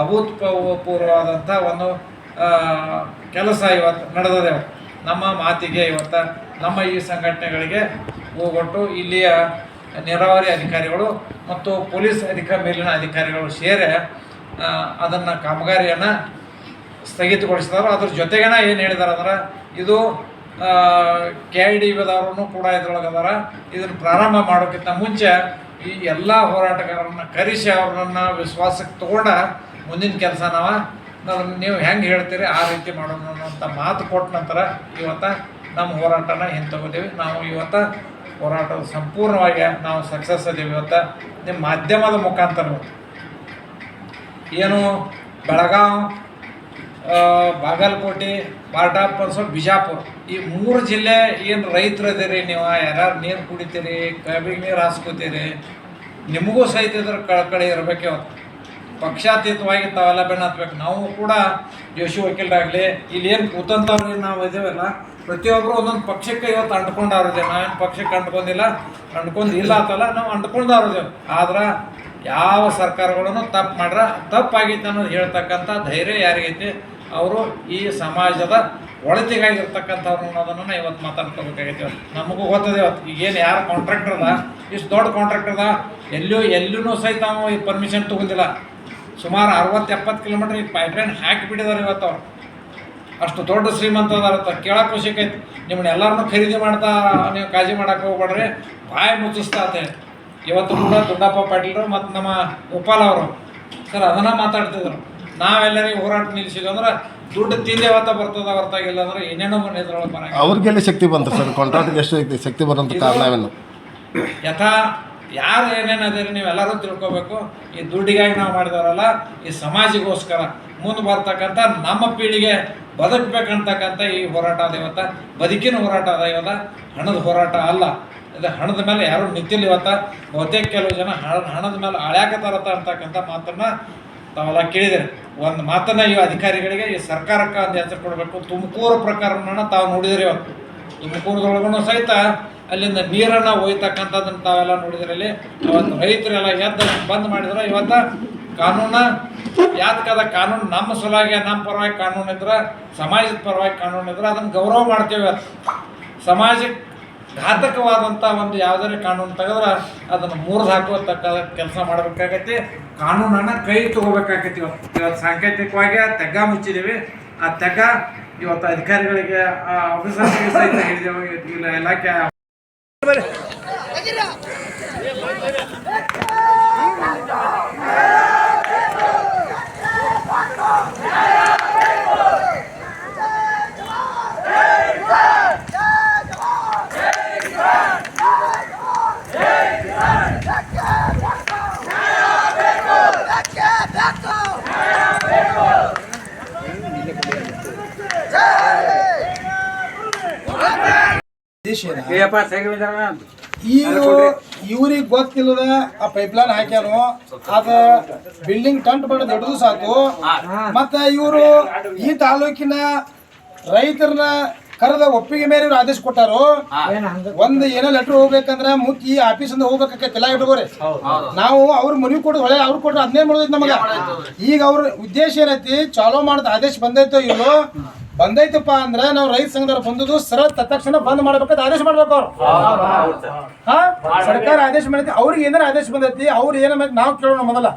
ಅಭೂತಪೂರ್ವವಾದಂಥ ಒಂದು ಕೆಲಸ ಇವತ್ತು ನಡೆದಿದೆ. ನಮ್ಮ ಮಾತಿಗೆ ಇವತ್ತು ನಮ್ಮ ಈ ಸಂಘಟನೆಗಳಿಗೆ ಹೋಗೊಟ್ಟು ಇಲ್ಲಿಯ ನೀರಾವರಿ ಅಧಿಕಾರಿಗಳು ಮತ್ತು ಪೊಲೀಸ್ ಅಧಿಕ ಮೇಲಿನ ಅಧಿಕಾರಿಗಳು ಸೇರಿ ಅದನ್ನು ಕಾಮಗಾರಿಯನ್ನು ಸ್ಥಗಿತಗೊಳಿಸಿದಾರೋ. ಅದ್ರ ಜೊತೆಗೇನ ಏನು ಹೇಳಿದಾರೆ ಅಂದ್ರೆ, ಇದು ಕೆ ಐ ಡಿ ಬಿದವರು ಕೂಡ ಇದ್ರೊಳಗೆ ಅದಾರ ಇದನ್ನು ಪ್ರಾರಂಭ ಮಾಡೋಕ್ಕಿಂತ ಮುಂಚೆ ಈ ಎಲ್ಲ ಹೋರಾಟಗಾರರನ್ನ ಕರೆಸಿ ಅವ್ರನ್ನ ವಿಶ್ವಾಸಕ್ಕೆ ತಗೊಂಡ ಮುಂದಿನ ಕೆಲಸ ನಾವು ನಾವು ನೀವು ಹೆಂಗೆ ಹೇಳ್ತೀರಿ, ಆ ರೀತಿ ಮಾಡೋಣ ಅಂತ ಮಾತು ಕೊಟ್ಟ ನಂತರ ಇವತ್ತು ನಮ್ಮ ಹೋರಾಟನ ಹಿಂತಗೋದೀವಿ ನಾವು ಇವತ್ತು ಹೋರಾಟ ಸಂಪೂರ್ಣವಾಗಿ ನಾವು ಸಕ್ಸಸ್ ಅದೀವಿ ಇವತ್ತು ನಿಮ್ಮ ಮಾಧ್ಯಮದ ಮುಖಾಂತರ ಏನು ಬೆಳಗಾವ್ ಆ, ಬಾಗಲಕೋಟೆ ಬಾರ್ಡಾಪ್ ಸ್ವಲ್ಪ ಬಿಜಾಪುರ ಈ ಮೂರು ಜಿಲ್ಲೆ ಏನು ರೈತರು ಇದೀರಿ ನೀವು ಯಾರ್ಯಾರು ನೀರು ಕುಡಿತೀರಿ ಕಬ್ಬಿಗೆ ನೀರು ಹಾಸ್ಕೋತೀರಿ ನಿಮಗೂ ಸಹಿತ ಇದ್ರ ಕಳಕಳಿ ಇರಬೇಕು ಇವತ್ತು ಪಕ್ಷಾತೀತವಾಗಿ ತಾವೆಲ್ಲ ಬೆನ್ನ ಹತ್ಬೇಕು. ನಾವು ಕೂಡ ಜೋಶಿ ವಕೀಲರಾಗಲಿ ಇಲ್ಲಿ ಏನು ಕೂತಂತವ್ರು ನಾವು ಇದೇವಲ್ಲ ಪ್ರತಿಯೊಬ್ಬರು ಒಂದೊಂದು ಪಕ್ಷಕ್ಕೆ ಇವತ್ತು ಅಂಟ್ಕೊಂಡಾರು ಜನ. ಏನು ಪಕ್ಷಕ್ಕೆ ಅಂಟ್ಕೊಂಡಿಲ್ಲ? ಅಂಟ್ಕೊಂಡು ಇಲ್ಲ ಅಂತಲ್ಲ, ನಾವು ಅಂಟ್ಕೊಂಡವ್ರದೇವು ಆದ್ರೆ ಯಾವ ಸರ್ಕಾರಗಳನ್ನು ತಪ್ಪು ಮಾಡ್ರ, ತಪ್ಪಾಗೈತೆ ಅನ್ನೋದು ಹೇಳ್ತಕ್ಕಂಥ ಧೈರ್ಯ ಯಾರಿಗೈತಿ? ಅವರು ಈ ಸಮಾಜದ ಒಳತಿಗಾಗಿರ್ತಕ್ಕಂಥವ್ರು ಅನ್ನೋದನ್ನು ಇವತ್ತು ಮಾತಾಡ್ಕೋಬೇಕಾಗೈತಿ ಇವತ್ತು. ನಮಗೂ ಗೊತ್ತದೆ ಇವತ್ತು. ಈಗೇನು ಯಾರು ಕಾಂಟ್ರಾಕ್ಟರ್ ಅದ? ಇಷ್ಟು ದೊಡ್ಡ ಕಾಂಟ್ರಾಕ್ಟರ್ ಅದ? ಎಲ್ಲೂ ಎಲ್ಲೂ ಸಹಿತ ಅವನು ಈ ಪರ್ಮಿಷನ್ ತೊಗೊಂಡಿಲ್ಲ. ಸುಮಾರು ಅರವತ್ತು ಎಪ್ಪತ್ತು ಕಿಲೋಮೀಟ್ರ್ ಈ ಪೈಪ್ಲೈನ್ ಹಾಕಿಬಿಟ್ಟಿದ್ದಾರೆ ಇವತ್ತು ಅವ್ರು. ಅಷ್ಟು ದೊಡ್ಡ ಶ್ರೀಮಂತ ಅದಾರ ಕೇಳಕ್ಕೆ ಖುಷಿ ಐತಿ ನಿಮ್ಮನ್ನ ಎಲ್ಲರನ್ನೂ ಖರೀದಿ ಮಾಡ್ತಾ ನೀವು ಕಾಳಜಿ ಮಾಡಕ್ಕೆ ಹೋಗ್ಬೇಡ್ರಿ. ಬಾಯಿ ಮುಚ್ಚಿಸ್ತಾ ಅತ್ತೆ. ಇವತ್ತು ಕೂಡ ದೊಡ್ಡಪ್ಪ ಪಾಟೀಲ್ರು ಮತ್ತು ನಮ್ಮ ಗೋಪಾಲ್ ಅವರು. ಸರ್ ಅದನ್ನ ಮಾತಾಡ್ತಿದ್ರು. ನಾವೆಲ್ಲರಿಗೆ ಹೋರಾಟ ನಿಲ್ಲಿಸಿದ್ವಿ ಅಂದ್ರೆ ದುಡ್ಡು ತಿಂದೆ ಯಾವತ್ತ ಬರ್ತದ ಹೊರತಾಗಿಲ್ಲ ಅಂದ್ರೆ ಏನೇನೋ ಇದ್ರೊಳಗೆ ಬರಂಗಿಲ್ಲ. ಅವ್ರಿಗೆಲ್ಲ ಶಕ್ತಿ ಬಂತು ಸರ್. ಕಾಂಟ್ರಾಕ್ಟ್ಗೆ ಎಷ್ಟು ಶಕ್ತಿ- ಶಕ್ತಿ ಬರೋಂಥ ಕಾರಣವೇನು ಯಥಾ ಯಾರು ಏನೇನು ಅದೇರಿ ನೀವೆಲ್ಲರೂ ತಿಳ್ಕೊಬೇಕು. ಈ ದುಡ್ಡಿಗಾಗಿ ನಾವು ಮಾಡಿದವರಲ್ಲ ಈ ಸಮಾಜಿಗೋಸ್ಕರ ಮುಂದೆ ಬರ್ತಕ್ಕಂಥ ನಮ್ಮ ಪೀಳಿಗೆ ಬದುಕಬೇಕಂತಕ್ಕಂಥ ಈ ಹೋರಾಟ ಅದ ಇವತ್ತು. ಬದುಕಿನ ಹೋರಾಟ ಅದ ಇವತ್ತ. ಹಣದ ಹೋರಾಟ ಅಲ್ಲ. ಇದು ಹಣದ ಮೇಲೆ ಯಾರು ನಿಂತಿಲ್ಲ ಇವತ್ತು. ಬಹುತೇಕ ಕೆಲವು ಜನ ಹಣ, ಹಣದ ಮೇಲೆ ಅಳ್ಯಾಕತ್ತಾರತ್ತ ಅಂತಕ್ಕಂಥ ಮಾತನ್ನ ತಾವೆಲ್ಲ ಕೇಳಿದಿರಿ. ಒಂದು ಮಾತನ್ನ ಈ ಅಧಿಕಾರಿಗಳಿಗೆ ಈ ಸರ್ಕಾರಕ್ಕೆ ಒಂದು ಹೆಸರು ಕೊಡಬೇಕು. ತುಮಕೂರು ಪ್ರಕರಣನ ತಾವು ನೋಡಿದಿರಿ ಇವತ್ತು. ತುಮಕೂರದೊಳಗೂ ಸಹಿತ ಅಲ್ಲಿಂದ ನೀರನ್ನು ಒಯ್ತಕ್ಕಂಥದ್ದನ್ನು ತಾವೆಲ್ಲ ನೋಡಿದ್ರಲ್ಲಿ ಅವತ್ತು ರೈತರೆಲ್ಲ ಎದ್ದು ಬಂದ್ ಮಾಡಿದ್ರೆ. ಇವತ್ತ ಕಾನೂನ? ಯಾತಕ್ಕದ ಕಾನೂನು? ನಮ್ಮ ಸಲುವಾಗಿ, ನಮ್ಮ ಪರವಾಗಿ ಕಾನೂನು ಇದ್ರೆ, ಸಮಾಜದ ಪರವಾಗಿ ಕಾನೂನು ಇದ್ರೆ ಅದನ್ನು ಗೌರವ ಮಾಡ್ತೇವೆ ಸಮಾಜಕ್ಕೆ ಘಾತಕವಾದಂಥ ಒಂದು ಯಾವುದೇ ಕಾನೂನು ತೆಗೆದ್ರೆ ಅದನ್ನು ಮೂರ್ದು ಹಾಕುವಂತಕ್ಕ ಕೆಲಸ ಮಾಡಬೇಕಾಗೈತಿ. ಕಾನೂನನ್ನು ಕೈ ತಗೋಬೇಕಾಗೈತಿ ಇವತ್ತು. ಸಾಂಕೇತಿಕವಾಗಿ ತೆಗ್ಗ ಮುಚ್ಚಿದ್ದೀವಿ ಆ ತೆಗ್ಗ ಇವತ್ತು ಅಧಿಕಾರಿಗಳಿಗೆ ಆಫೀಸರ್ಸ್ಗೆ ಸಹಿತ ಹಿಡಿದೇವೆ ಇಲಾಖೆ ಏನು ಈಗ ಇವ್ರಿಗೆ ಗೊತ್ತಿಲ್ಲದ ಆ ಪೈಪ್ಲೈನ್ ಹಾಕ್ಯಾನು ಅದ ಬಿಲ್ಡಿಂಗ್ ಟಂಟ್ ಬಡ ದೊಡ್ಡದು ಸಾಕು. ಮತ್ತ ಇವರು ಈ ತಾಲೂಕಿನ ರೈತರನ್ನ ಕರೆದ ಒಪ್ಪಿಗೆ ಮೇಲೆ ಇವ್ರು ಆದೇಶ ಕೊಟ್ಟಾರು. ಒಂದ್ ಏನೋ ಲೆಟರ್ ಹೋಗ್ಬೇಕಂದ್ರ ಮುತ್ ಈ ಆಫೀಸ್ ಇಂದ ಹೋಗ್ಬೇಕಕ್ಕೆ ಎಲ್ಲ ಇಟ್ಕೋರಿ. ನಾವು ಅವ್ರ ಮನವಿ ಕೊಡೋದು ಹೊಳೆ ಅವ್ರು ಕೊಟ್ರೆ ಅದನ್ನೇ ಮಾಡೋದೈತಿ ನಮಗ? ಈಗ ಅವ್ರ ಉದ್ದೇಶ ಏನೈತಿ ಚಾಲೋ ಮಾಡದ ಆದೇಶ ಬಂದೈತೋ ಇಲ್ಲೋ ಬಂದೈತಪ್ಪ ಅಂದ್ರೆ ನಾವು ರೈತ ಸಂಘದವ್ರು ಬಂದದ್ದು ಸರ ತಕ್ಷಣ ಬಂದ್ ಮಾಡ್ಬೇಕಂತ ಆದೇಶ ಮಾಡ್ಬೇಕು ಅವ್ರು. ಹಾ ಸರ್ಕಾರ ಆದೇಶ ಮಾಡೈತಿ ಅವ್ರಿಗೆ ಏನಾರ ಆದೇಶ ಬಂದೈತಿ ಅವ್ರು ಏನ ನಾವು ಕೇಳೋಣ ಮೊದಲ.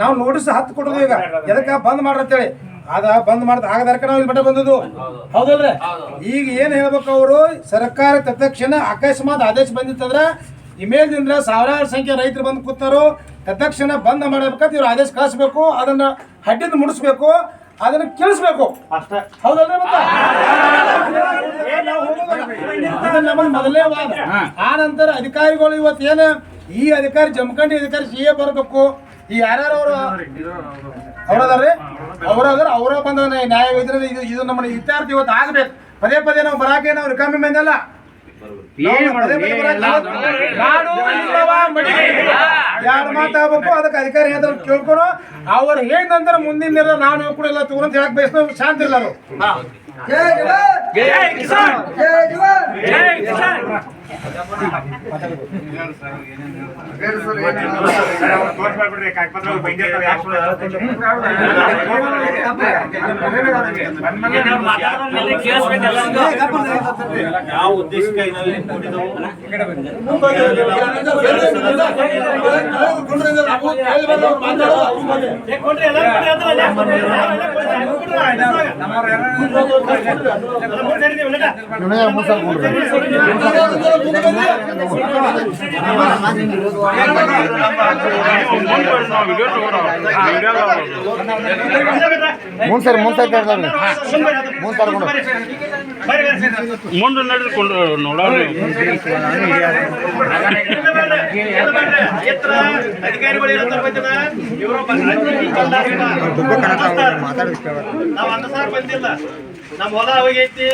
ನಾವು ನೋಟಿಸ್ ಹತ್ತು ಕೊಡೋದು ಈಗ. ಎದಕ್ಕ ಬಂದ್ ಮಾಡ್ರತ್ತೇಳಿ ಅದ ಬಂದ್ ಮಾಡ್ದ ಆಗದಾರ್ಕ ನಾವು ಇಲ್ಲಿ ಮಟ್ಟ ಬಂದದ್ದು. ಹೌದಲ್ರಿ? ಈಗ ಏನ್ ಹೇಳ್ಬೇಕು ಅವರು? ಸರ್ಕಾರ ತತ್ಕ್ಷಣ ಅಕಸ್ಮಾತ್ ಆದೇಶ ಬಂದಿತ್ತಂದ್ರ ಇಮೇಲ್ದಿಂದ ಸಾವಿರಾರು ಸಂಖ್ಯೆ ರೈತರು ಬಂದು ಕೂತಾರೋ. ತತ್ಕ್ಷಣ ಬಂದ್ ಮಾಡ್ಬೇಕಂತ ಇವ್ರು ಆದೇಶ ಕಳಿಸ್ಬೇಕು ಅದನ್ನ ಹಡ್ಡಿಂದ ಮುಡಿಸ್ಬೇಕು. ಅದನ್ನ ಕೇಳಿಸ್ಬೇಕು. ಹೌದಲ್ರಿ ಮತ್ತೆ? ಮೊದಲನೇ ವಾದ ಆ ನಂತರ ಅಧಿಕಾರಿಗಳು ಇವತ್ತು ಏನ ಈ ಅಧಿಕಾರಿ ಜಮಖಂಡಿ ಅಧಿಕಾರಿ ಸಿ ಎ ಬರಬೇಕು. ಈ ಯಾರ್ಯಾರು ಅವರು? ಅವ್ರದಾರ್ರಿ? ಅವ್ರದಾರ ಅವರ ಬಂದ ನ್ಯಾಯ ಇದ್ರಲ್ಲಿ ಇದು ಇದು ನಮ್ಮ ಇತ್ಯಾರ್ಥ ಇವತ್ತು ಆಗ್ಬೇಕು. ಪದೇ ಪದೇ ನಾವು ಬರಾಕೆ ನಾವು ರಿಕಾಮಿ ಮಂದಲ್ಲ ಎರಡು ಮಾತಾಡ್ಬೇಕು? ಅದಕ್ಕೆ ಅಧಿಕಾರಿ ಹೇಳಿದ್ರೆ ಕೇಳ್ಕೊಳು ಅವ್ರು ಹೇಳಿದ ನಂತರ ಮುಂದಿನ ದಿನ ನೀವು ಕೂಡ ಎಲ್ಲ ತಗೊಂಡ್ ಹೇಳಕ್ ಬಯಸ್ತಾ ಶಾಂತಿ ಇಲ್ಲ ಅವರು ಯಾವ ಉದ್ದೇಶಕ್ಕೆ ನಾವು ಇಲ್ಲಿ ಸರ್ ಮುಂದೆ ಸರಿ ಮುಂದೆ ಸರಿ ಮುಂದೆ ನಡೆದುಕೊಂಡು? ಇವ್ರು ನಾವು ಹೊಲ ಹೋಗೈತಿ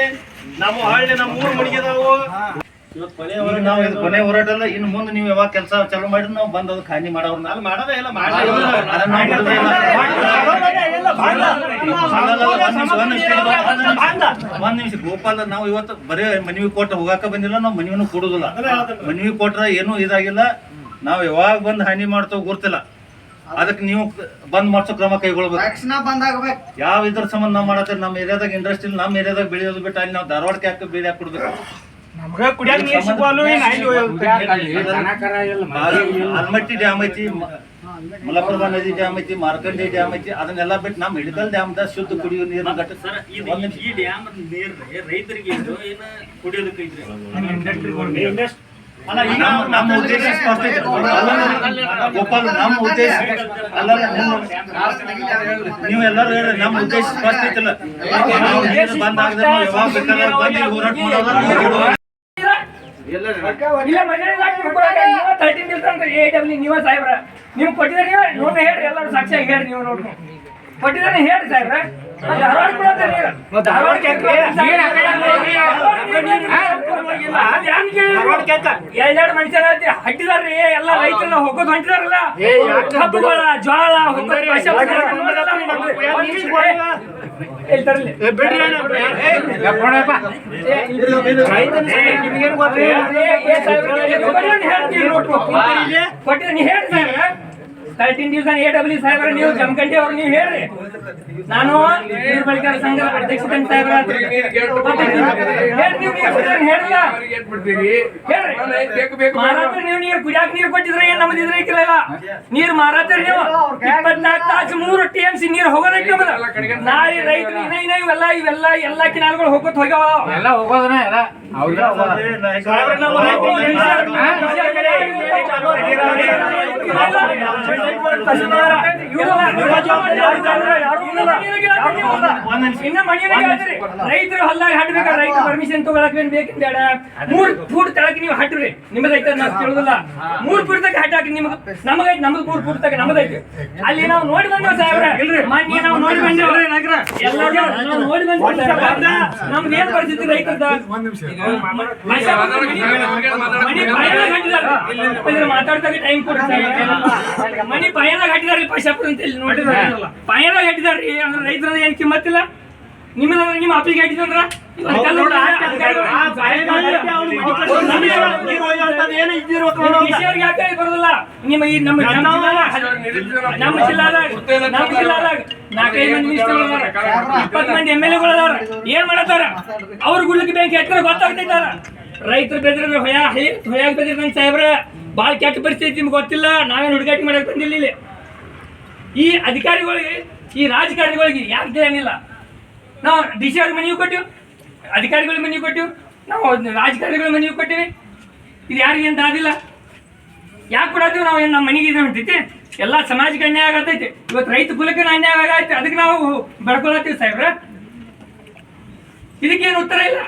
ನಮ್ಮ ಹಳ್ಳಿ ನಮ್ಮ ಊರು ಮುಳುಗಿದಾವು ಇವತ್ತು ಕೊನೆ ಹೋರಾಟ ನಾವು ಇದು ಕೊನೆ ಹೋರಾಟ ಅಲ್ಲ ಇನ್ನು ಮುಂದೆ ನೀವು ಯಾವಾಗ ಕೆಲಸ ಚಾಲೂ ಮಾಡಿದ್ರೆ ನಾವು ಬಂದು ಅದಕ್ಕೆ ಹಾನಿ ಮಾಡೋರ್ನ. ಅಲ್ಲಿ ಮಾಡೋದೇ ಇಲ್ಲ ಒಂದ್ ನಿಮಿಷ, ಗೋಪಾಲ ನಾವು ಇವತ್ತು ಬರೀ ಮನವಿ ಕೊಟ್ಟ ಹೋಗಾಕ ಬಂದಿಲ್ಲ ನಾವು ಮನವಿನೂ ಕೊಡುದಿಲ್ಲ. ಮನವಿ ಕೊಟ್ರ ಏನೂ ಇದಾಗಿಲ್ಲ. ನಾವು ಯಾವಾಗ ಬಂದು ಹಾನಿ ಮಾಡ್ತೇವೆ ಗೊತ್ತಿಲ್ಲ. ಅದಕ್ಕೆ ನೀವು ಬಂದ್ ಮಾಡ್ಸೋ ಕ್ರಮ ಕೈಗೊಳ್ಬೇಕು. ಯಾವ ಇದ್ರ ಸಂಬಂಧ ನಾವು ಮಾಡತ್ತೇವೆ ನಮ್ಮ ಏರಿಯಾದಾಗ ಇಂಡಸ್ಟ್ರಿ ನಮ್ಮ ಏರಿಯಾದಾಗ ಬೆಳೆಯೋದು ಬಿಟ್ಟು ಅಲ್ಲಿ ನಾವು ಧಾರವಾಡಕ್ಕೆ ಹಾಕಿ ಬೇರೆ ಹಾಕಿ ಕೊಡ್ಬೇಕು. ಆಲ್ಮಟ್ಟಿ ಡ್ಯಾಮ್ ಐತಿ ಮಲಪ್ರಭಾ ನದಿ ಡ್ಯಾಮ್ ಐತಿ ಮಾರ್ಕಂಡಿ ಡ್ಯಾಮ್ ಐತಿ ಅದನ್ನೆಲ್ಲ ಬಿಟ್ಟು ನಮ್ಮ ಹಿಡಕಲ್ ಡ್ಯಾಮ್ ದ ಶುದ್ಧ ಕುಡಿಯೋ ನೀರು ಒಂದ್ ಈ ಡ್ಯಾಮ್ ನೀರ್ ರೈತರಿಗೆ ಏನು ಕುಡಿಯೋದಕ್ಕೆ ಐತ್ರಿ ಅಲ್ಲ ಈಗ ನಮ್ಮ ಉದ್ದೇಶ ಗೋಪಾಲ್ ನಮ್ಮ ಉದ್ದೇಶ ಅಲ್ಲ ನೀವು ಎಲ್ಲರೂ ಹೇಳಿ ನಮ್ಮ ಉದ್ದೇಶ ಸ್ಪಷ್ಟ ಐತಿಲ್ಲ ನಾವು ನೀರು ನಾವು ಯಾವಾಗ ಬೇಕಾದ್ರೆ ಬಂದು ಇಲ್ಲಿ ಹೋರಾಟ ಮಾಡೋದು ಇಲ್ಲ ತರ್ಟೀನ್ ಎ ಡಬ್ಲ್ಯೂ ನೀವ ಸಾಹೇಬ್ರ. ನಿಮ್ ಕೊಟ್ಟಿದ್ರೆ ನೀವು ನೋಡ್ರಿ ಹೇಳ್ರಿ ಎಲ್ಲರೂ ಸಾಕ್ಷಿಯಾಗಿ ಹೇಳ್ರಿ ನೀವು ನೋಡ್ರಿ ಕೊಟ್ಟಿದ್ರೆ ಹೇಳ್ರಿ ಸಾಹೇಬ್ರ. ಎರಡೆರಡು ಮನುಷ್ಯರ ಹಟ್ಟಿದಾರ್ರಿ ಎಲ್ಲ ರೈತರನ್ನ ಹೋಗೋದು ಹೊಂಟಿದಾರಲ್ಲ ಕಬ್ಬುಗಳ ಜೋಳ ಹೋಗೋದು ತರ್ಟೀನ್ ದಿವಸ ಎ ಡಬ್ಲ್ಯೂ ಸಾಹೇಬ್ರ ನೀವು ಜಮಖಂಡಿ ಅವ್ರು ನೀವು ಹೇಳ್ರಿ. ನಾನು ನೀರು ಬಳಕೆ ಸಂಘದ ಅಧ್ಯಕ್ಷ ಸಾಹೇಬ್ರ ಹೇಳಿಲ್ಲ ಹೇಳ್ರಿ. ನೀವು ನೀರು ಕುಡಿಯಾಕ ನೀರು ಕೊಟ್ಟಿದ್ರೆ ಏನ್ ನಮ್ದು ಇದ್ರೆ ಐತಿರಲ್ಲ ನೀರು ಮಾರಾತ್ರಿ ನೀವು ಇಪ್ಪತ್ನಾಲ್ಕು ತಾಸು ಮೂರು ಟಿ ಎಂ ಸಿ ನೀರು ಹೋಗೋದಕ್ಕೆ ನಮ್ಮದು ನಾಳೆ ರೈತರು ಇನ್ನ ಇನ್ನ ಇವೆಲ್ಲ ಇವೆಲ್ಲ ಎಲ್ಲ ಕಿನಾಲ್ಗಳು ಹೋಗೋತ್ ಹೋಗ್ಯಾವ. ಎಲ್ಲ ಹೋಗೋದನ್ನ ಎಲ್ಲ. ರೈತರು ಹೊಲ್ದಾಗ ಹಾಡ್ಬೇಕ ರೈತ ಪರ್ಮಿಷನ್ ತಗೊಳಕ್ ಏನ್ ಬೇಕಿಂದ ಮೂರ್ ಫೂಟ್ ತಳಕ್ ನೀವು ಹಾಡ್ರಿ ಐತೆ ನಾವು ಕೇಳುದಿಲ್ಲ ಮೂರ್ ಫೂಟ್ ತಗ ಹಾಟಾಕಿ ನಿಮ್ಗೆ ನಮಗೈತಿ ನಮ್ದು ಮೂರ್ ಫೂಟ್ ತಗ ನಮ್ಮದೈತಿ ಅಲ್ಲಿ ನಾವು ನೋಡಿ ಬಂದೇವ್ ಸಾಹೇಬ್ರ ಮೊನ್ನೆ ನಾವು ನೋಡಿ ಬಂದೇವ್ ಎಲ್ಲರೂ ನಾವು ನೋಡಿ ಬಂದ ನಮ್ಗ ನಮ್ದು ಏನ್ ಪರಿಸ್ಥಿತಿ ಹಾಕಿದಾರೆ ಮಾತಾಡ್ದಾಗ ಟೈಮ್ ಕೊಡ್ತಾರೆ ಮನಿ ಪಾಯದಾಗ ಹಾಕಿದಾರ ಪೈಸಾಪುರ ಅಂತ ಇಲ್ಲಿ ನೋಡಿ ಬಾಯಾಗ ಹಾಕಿದಾರ್ರಿ ಅಂದ್ರೆ ರೈತರ ಏನ್ ಕಿಮ್ಮತ್ತಿಲ್ಲ. ನಿಮ್ಮ ನಿಮ್ಮ ಅಪ್ಪಿಗೆ ಹಾಕಿದಂದ್ರ ಬರೋದಿಲ್ಲ? ನಿಮ್ಮ ಈ ನಮ್ಮ ನಮ್ಮ ಜಿಲ್ಲಾದಾಗ ನಮ್ಮ ಜಿಲ್ಲಾದಾಗ ನಮ್ಮ ಜಿಲ್ಲಾದಾಗ ನಾಲ್ಕೈದು ಮಂದಿ ಮಿನಿಸ್ಟರ್ ಇಪ್ಪತ್ತು ಮಂದಿ ಎಂ ಎಲ್ ಎ ಏನ್ ಮಾಡತ್ತಾರ? ಅವ್ರ ಗುಡ್ಲಿಕ್ಕೆ ಬ್ಯಾಂಕ್ ಎತ್ತರ ಗೊತ್ತಾಗ್ತೈತಾರ ರೈತರು ಬೆದ್ರೆ ಹೊಯ ಹೊಯಾಗ ಬೆದ್ರ ಸಾಹೇಬ್ರ ಭಾಳ ಕೆಟ್ಟ ಪರಿಸ್ಥಿತಿ ನಿಮ್ಗೆ ಗೊತ್ತಿಲ್ಲ, ನಾವೇನು ಹುಡುಗಾಟ ಮಾಡಕ್ಕೆ ಬಂದಿಲ್ಲ ಈ ಅಧಿಕಾರಿಗಳಿಗೆ, ಈ ರಾಜಕಾರಣಿಗಳಿಗೆ ಯಾಕೆ ತಿಳಿಯಂಗಿಲ್ಲ ನಾವು ಡಿ ಸಿ ಅವ್ರಿಗೆ ಮನವಿ ಕೊಟ್ಟಿವಿ ಅಧಿಕಾರಿಗಳಿಗೆ ಮನವಿ ಕೊಟ್ಟಿವಿ ನಾವು ರಾಜಕಾರಣಿಗಳ ಮನವಿ ಕೊಟ್ಟಿವಿ. ಇದು ಯಾರಿಗೆ ಅಂತ ಆಗಿಲ್ಲ ಯಾಕೆ ಕೊಡತ್ತೀವಿ ನಾವು ಏನು ನಮ್ಮ ಮನೆಗೆ ಇದು ಹೊಂಟೈತಿ? ಎಲ್ಲ ಸಮಾಜಕ್ಕೆ ಅನ್ಯಾಯ ಆಗತೈತಿ. ಇವತ್ತು ರೈತ ಕುಲಕ್ಕೆ ಅನ್ಯಾಯ ಆಗೈತಿ ಅದಕ್ಕೆ ನಾವು ಬಡ್ಕೊಳತ್ತೀವಿ ಸಾಹೇಬ್ರ. ಇದಕ್ಕೇನು ಉತ್ತರ ಇಲ್ಲ.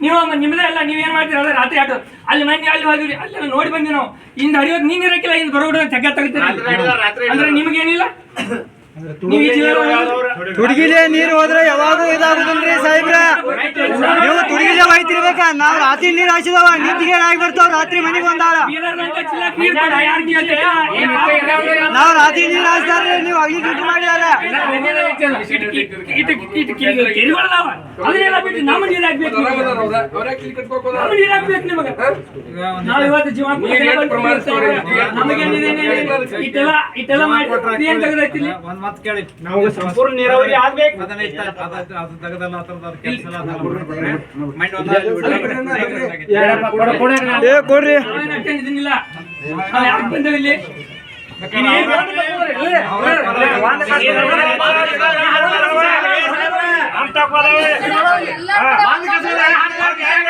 ನೀವು ನಿಮ್ಮದೇ ಅಲ್ಲ ನೀವೇನು ಮಾಡ್ತೀರಲ್ಲ ರಾತ್ರಿ ಆಟೋ. ಅಲ್ಲಿ ಮನೆ ಅಲ್ಲಿ ಹೋಗಿರಿ. ಅಲ್ಲಿ ನೋಡಿ ಬಂದ್ವಿ ನಾವು. ಇಂದ ಹರಿಯೋದು ನೀನು ಇರಕ್ಕಿಲ್ಲ ಇಂದ ಬರೋ ಜಗ್ಗ ತೆಗಿತೀರಿ ಅಂದ್ರೆ ನಿಮಗೇನಿಲ್ಲ? ತುಡುಗಿಲೆ ನೀರು ಹೋದ್ರೆ ಯಾವಾಗೂ ಇದಾಗುದಿಲ್ರಿ ಸಾಹೇಬ್ರ? ನೀವು ತುಡುಗಿಲೆ ಹೋಯ್ತಿರ್ಬೇಕ. ನಾವು ರಾತ್ರಿ ನೀರು ಹಾಸಿದವ ನಿಂತಿಗೆ ಆಗಿ ಬರ್ತಾವ ರಾತ್ರಿ ಮನೆಗೆ ಬಂದಾಳ? ನಾವು ರಾತ್ರಿ ನೀರು ಹಾಸ್ತಾರ್ರಿ ನೀವು ಅಗ್ನಿ ಕಿಟ್ ಮಾಡಿದಾರ. ನಾವ್ ಇವತ್ತು ಜೀವ ನಮಗೇನಿದೆ ಇಟ್ಟೆಲ್ಲ ಇಟ್ಟೆಲ್ಲ ಮಾಡಿ ಏನ್ ತೆಗೆದೈತಿಲ್ಲ ಒಂದ್ ಮಾತು ಕೇಳಿ. ನಮಗೆ ಸಂಪೂರ್ಣ ನೀರಾವರಿ ಆಗ್ಬೇಕು. ಅದನ್ನ ಇಷ್ಟ ಅದ- ತೆಗೆದಲ್ಲ ಆ ಕೆಲ್ಸ. ಮೈಂಡ್ ಒಂದು ಕೊಡ್ರಿ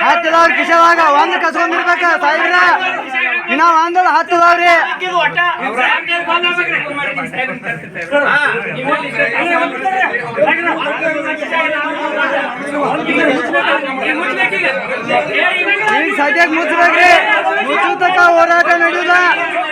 ಹತ್ತದವ್ರ ಕಿಶದಾಗ ಒಂದ್ ಕಸ್ಕೊಂಡಿರ್ಬೇಕ, ಸಾಹೇಬ್ರ. ಇನ್ನ ಒಂದಲ್ಲ ಹತ್ತದವ್ರಿ. ಈಗ ಸದ್ಯಕ್ಕೆ ಮುಚ್ಚಬೇಕ್ರಿ ಮುಚ್ಚು ತಕ ಹೋರಾಟ ನಡೆಯುದ.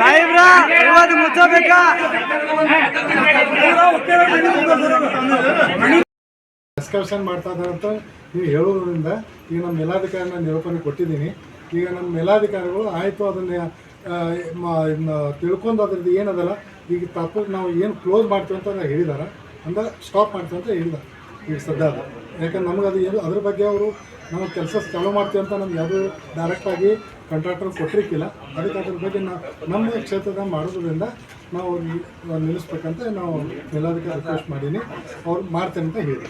ಸಾಹೇಬ್ರ ಇವತ್ತು ಮುಚ್ಚಬೇಕಾ? ಡಿಸ್ಕಷನ್ ಮಾಡ್ತಾ ಇದ್ದಾರೆ ಅಂತ ನೀವು ಹೇಳುವುದರಿಂದ ಈಗ ನಮ್ಮ ಮೇಲಾಧಿಕಾರಿನ ನಿರೂಪಣೆ ಕೊಟ್ಟಿದ್ದೀನಿ. ಈಗ ನಮ್ಮ ಮೇಲಾಧಿಕಾರಿಗಳು ಆಯಿತು ಅದನ್ನ ತಿಳ್ಕೊಂಡು ಅದ್ರದ್ದು ಏನದಲ್ಲ, ಈಗ ತಪ್ಪು, ನಾವು ಏನು ಕ್ಲೋಸ್ ಮಾಡ್ತೀವಿ ಅಂತ ಹೇಳಿದಾರೆ. ಅಂದ್ರೆ ಸ್ಟಾಪ್ ಮಾಡ್ತೀವಿ ಅಂತ ಹೇಳಿದ ಈಗ ಸದ್ಯ ಅದು. ಯಾಕಂದ್ರೆ ನಮ್ಗೆ ಅದು ಏನು, ಅದ್ರ ಬಗ್ಗೆ ಅವರು ನಾವು ಕೆಲಸ ಚಾಲೂ ಮಾಡ್ತೀವಿ ಅಂತ ನಮ್ಗೆ ಯಾವುದೂ ಡೈರೆಕ್ಟಾಗಿ ಕಾಂಟ್ರಾಕ್ಟರ್ ಕೊಟ್ಟಿರ್ಕಿಲ್ಲ ಅದಕ್ಕೆ ಅದ್ರ ಬಗ್ಗೆ ನಾವು ನಮ್ಮ ಕ್ಷೇತ್ರದ ಮಾಡೋದ್ರಿಂದ ನಾವು ಅವ್ರಿಗೆ ನಿಲ್ಲಿಸ್ಬೇಕಂತ ನಾವು ಎಲ್ಲದಕ್ಕೆ ರಿಕ್ವೆಸ್ಟ್ ಮಾಡೀನಿ. ಅವ್ರು ಮಾಡ್ತೇನೆ ಅಂತ ಹೇಳಿ.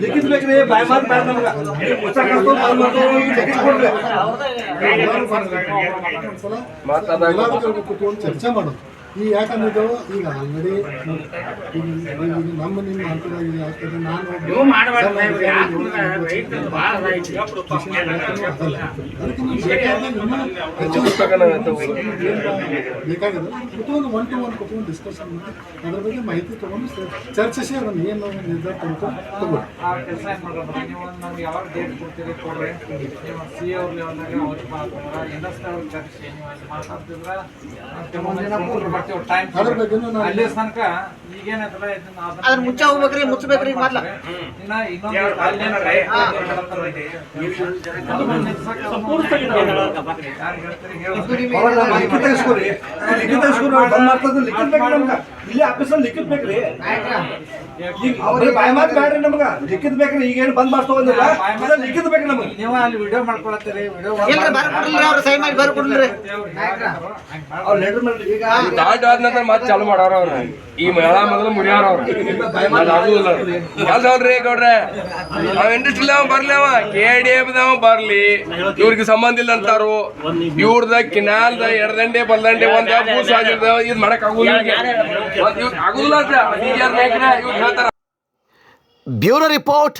ಲಿಖಿತ ಬೇಕ್ರಿ ಬಾಯ್ ಮಾತು ನಮ್ಗೆ ಚರ್ಚೆ ಮಾಡೋದು ಈ ಯಾಕಂದ್ರೆ ಈಗ ಆಲ್ರೆಡಿ ನಮ್ಮ ನಿಮ್ಮ ಆಗ್ತದೆ ನಾನು ಬೇಕಾಗಿದೆ ಕುತ್ಕೊಂಡು ಒನ್ ಟು ಒನ್ ಕುತ್ಕೊಂಡು ಡಿಸ್ಕಷನ್ ಮಾಡಿ ಅದ್ರ ಬಗ್ಗೆ ಮಾಹಿತಿ ತಗೊಂಡು ಚರ್ಚಿಸಿ ಅದನ್ನು ಏನು ನಿರ್ಧಾರ ತಗೊಂಡು ತಗೊಳ್ಳಿ. ಒಂದು ಅಲ್ಲಿ ಮಾತಾಡ್ತಿದ್ರ ಬರ್ತೀವಿ ಟೈಮ್ ಅದ್ರ ಬಗ್ಗೆನೂ ನಾನು- ಅಲ್ಲಿ ತನಕ ಈಗೇನೈತಲ್ಲ ಇದನ್ನ ಅದನ್ನ ಅದ್ರ ಮುಚ್ಚ ಹೋಗ್ಬೇಕ್ರಿ ಮುಚ್ಚಬೇಕ್ರಿ ಮೊದ್ಲ. ಇನ್ನ ಇನ್ನೊಂದು ಅಲ್ಲಿ ಏನಾರ ಯಾರ್ ಹೇಳ್ತೀರಿ ಹೇಳು. ಅವಾಗ ಲಿಖಿತ ಇಸ್ಕೊರಿ ಲಿಖಿತ ಇಸ್ಕೊರಿ ನಾವು ಬಂದ್ ಮಾಡ್ತದ ಲಿಖಿತ ಬೇಕು ನಮ್ಗೆ ಇಲ್ಲಿ ಆಫೀಸಲ್ಲಿ ಲಿಖಿತ್ ಬೇಕ್ರಿ. ಅವ್ರಿಗೆ ಬಾಯ್ ಮಾತು ಬ್ಯಾಡ್ರಿ ನಮಗ. ಲಿಖಿತ್ ಬೇಕ್ರಿ ಈಗ ಏನು ಬಂದ್ ಮಾಡ್ಸ್ಕೊಂಡ್ಬಂದಿಲ್ಲ ಲಿಖಿತ್ ಲಿಖಿತ ಬೇಕ್ರಿ ನಮಗೆ. ನೀವು ಅಲ್ಲಿ ವಿಡಿಯೋ ಮಾಡ್ಕೊಳತ್ತೀರಿ ವಿಡಿಯೋ ಅವ್ರು ಸಹಿ ಮಾಡಿ ಬರ್ಕೊಡ್ರಿ ಅವ್ರು ಲೆಟರ್ ಮಾಡಿ ಈಗ ದಾಟ್ ಆದ ನಂತರ ಮತ್ತೆ ಚಾಲು ಮಾಡಾರ ಅವ್ರ. ಈ ಮೇಳ ಮೊದಲು ಮುರಿಯಾರ ಅವ್ರ. ಅವ್ರಿ ಗೌಡ್ರೆ. ನಾವ್ ಇಂಟ್ರೆಸ್ಟ್ ಅವ ಬರ್ಲಿ ಅವ. ಕೆ ಡಿ ಎಫ್ದವ ಬರ್ಲಿ. ಇವ್ರಿಗೆ ಸಂಬಂಧ ಇಲ್ಲ ಅಂತಾರು. ಇವ್ರದ ಕಿನಾಲ್ದ ಎಡದಂಡೆ ಬಲ್ದಂಡೆ ಒಂದ್ ಮೂರ್ ಆಗಿರ್ದ ಇದ್ ಮಾಡಕ್ ಆಗುದಿಲ್ಲ. ಇವ್ರಿಗೆ. ಒಂದ್ ಇವ್ರ್ ಆಗುದಿಲ್ಲ ಅಂತ ಈಗ ಇವ್ರು ಹೇಳ್ತಾರ bureau report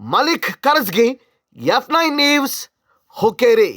Malik Karajagi F nine news Hukkeri